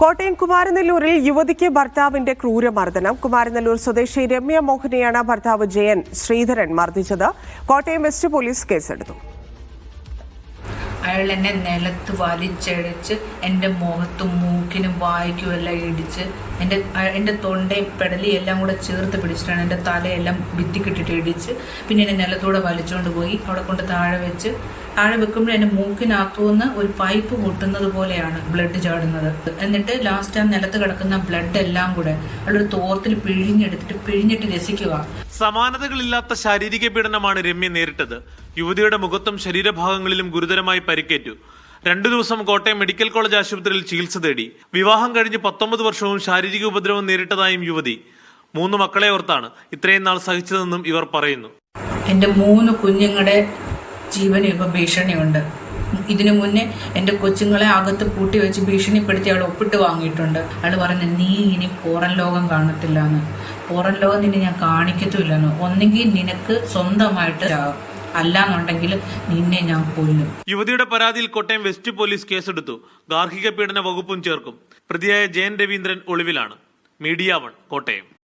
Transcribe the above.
കോട്ടയം കുമാരനെല്ലൂരിൽ യുവതിക്ക് ഭർത്താവിന്റെ ക്രൂരമർദ്ദനം. കുമാരനെല്ലൂർ സ്വദേശി രമ്യ മോഹനെയാണ് ഭർത്താവ് ജയൻ ശ്രീധരൻ മർദ്ദിച്ചത്. കോട്ടയം വെസ്റ്റ് പോലീസ് കേസെടുത്തു. അയാൾ എന്നെ നിലത്ത് വലിച്ചഴച്ച് എന്റെ മുഖത്തും മൂക്കിനും വായ്ക്കും എല്ലാം ഇടിച്ച് എന്റെ എന്റെ തൊണ്ടയും പെടലി എല്ലാം കൂടെ ചേർത്ത് പിടിച്ചിട്ടാണ് എന്റെ തലയെല്ലാം ഭിത്തിക്കിട്ടിട്ട് ഇടിച്ച് പിന്നെ എന്നെ നിലത്തൂടെ വലിച്ചുകൊണ്ട് പോയി അവിടെ കൊണ്ട് താഴെ വെച്ച്. താഴെ വെക്കുമ്പോൾ എന്റെ മൂക്കിനകത്തുനിന്ന് ഒരു പൈപ്പ് പൊട്ടുന്നത് പോലെയാണ് ബ്ലഡ് ചാടുന്നത്. എന്നിട്ട് ലാസ്റ്റ് ആ നിലത്ത് കിടക്കുന്ന ബ്ലഡ് എല്ലാം കൂടെ അയാളൊരു തോർത്തിൽ പിഴിഞ്ഞെടുത്തിട്ട് പിഴിഞ്ഞിട്ട് രസിക്കുക. സമാനതകളില്ലാത്ത ശാരീരിക പീഡനമാണ് രമ്യ നേരിട്ടത്. യുവതിയുടെ മുഖത്തും ശരീരഭാഗങ്ങളിലും ഗുരുതരമായി പരിക്കേറ്റു. രണ്ടു ദിവസം കോട്ടയം മെഡിക്കൽ കോളേജ് ആശുപത്രിയിൽ ചികിത്സ തേടി. വിവാഹം കഴിഞ്ഞ് പത്തൊമ്പത് വർഷവും ശാരീരിക ഉപദ്രവം നേരിട്ടതായും യുവതി. മൂന്ന് മക്കളെ ഓർത്താണ് ഇത്രയും നാൾ സഹിച്ചതെന്നും ഇവർ പറയുന്നു. എന്റെ മൂന്ന് കുഞ്ഞുങ്ങളുടെ ജീവന് ഇപ്പോൾ ഭീഷണിയുണ്ട്. ഇതിനു മുന്നേ എന്റെ കൊച്ചുങ്ങളെ അകത്ത് പൂട്ടി വെച്ച് ഭീഷണിപ്പെടുത്തി അവൾ ഒപ്പിട്ട് വാങ്ങിയിട്ടുണ്ട്. അയാൾ പറഞ്ഞു നീ ഇനി പുറം ലോകം കാണത്തില്ല എന്ന് പുറം ലോകം നിന്നെ ഞാൻ കാണിക്കത്തുമില്ലെന്ന്. ഒന്നെങ്കിൽ നിനക്ക് സ്വന്തമായിട്ട്. അല്ലാന്നുണ്ടെങ്കിൽ നിന്നെ ഞാൻ കൊല്ലും. യുവതിയുടെ പരാതിയിൽ കോട്ടയം വെസ്റ്റ് പോലീസ് കേസെടുത്തു. ഗാർഹിക പീഡന വകുപ്പും ചേർക്കും. പ്രതിയായ Jayan Raveendran ഒളിവിലാണ്. Media one Kottayam.